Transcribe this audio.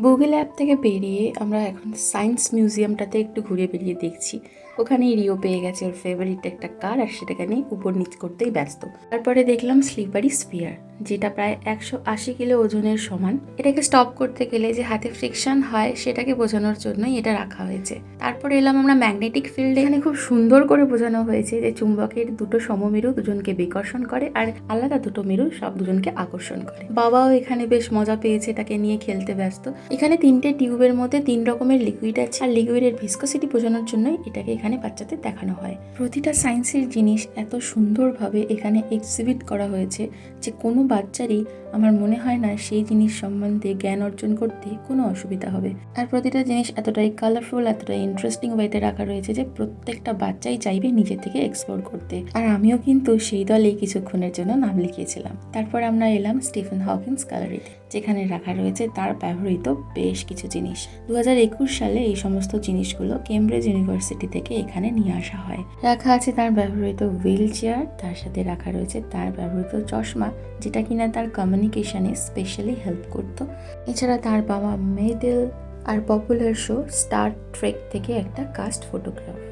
Google app থেকে বেরিয়ে আমরা এখন সায়েন্স মিউজিয়ামটাতে একটু ঘুরে বেরিয়ে দেখছি। ওখানেই রিও পেয়ে গেছে ওর ফেভারিট একটা কার আর সেটাকে নিয়ে উপর নিচ করতেই ব্যস্ত। তারপরে দেখলাম স্লিপারি স্পিয়ার যেটা প্রায় একশো আশি কিলো ওজনের সমান। এটাকে স্টপ করতে গেলে যে হাতে ফ্রিকশন হয় সেটাকে বোঝানোর জন্যই এটা রাখা হয়েছে। তারপরে এলাম আমরা ম্যাগনেটিক ফিল্ড এখানে খুব সুন্দর করে বোঝানো হয়েছে যে চুম্বকের দুটো সমমেরু দুজনকে বিকর্ষণ করে আর আলাদা দুটো মেরু সব দুজনকে আকর্ষণ করে। বাবাও এখানে বেশ মজা পেয়েছে এটাকে নিয়ে খেলতে ব্যস্ত। এখানে তিনটে টিউবের মধ্যে তিন রকমের লিকুইড আছে আর লিকুইডের ভিসকোসিটি বোঝানোর জন্যই এটাকে এখানে বাচ্চাদের দেখানো হয়। প্রতিটা সায়েন্সের জিনিস এত সুন্দরভাবে এখানে এক্সিবিট করা হয়েছে যে কোনো বাচ্চারই আমার মনে হয় না সেই জিনিস সম্বন্ধে জ্ঞান অর্জন করতে কোনো অসুবিধা হবে। আর প্রতিটা জিনিস এতটাই কালারফুল এতটাই ইন্টারেস্টিং ওয়েতে রাখা রয়েছে যে প্রত্যেকটা বাচ্চাই চাইবে নিজে থেকে এক্সপ্লোর করতে। আর আমিও কিন্তু সেই দলেই কিছুক্ষণের জন্য নাম লিখিয়েছিলাম। তারপর আমরা এলাম স্টিফেন হকিন্স গ্যালারিতে যেখানে রাখা রয়েছে তার ব্যবহৃত বেশ কিছু জিনিস। দু হাজার একুশ সালে এই সমস্ত জিনিসগুলো কেমব্রিজ ইউনিভার্সিটি থেকে এখানে নিয়ে আসা হয়। রাখা আছে তার ব্যবহৃত হুইল চেয়ার, তার সাথে রাখা রয়েছে তার ব্যবহৃত চশমা, যেটা কিনা তার কমিউনিকেশনে স্পেশালি হেল্প করত। এছাড়া তার বাবা মেডেল আর পপুলার শো স্টার ট্রেক থেকে একটা কাস্ট ফটোগ্রাফ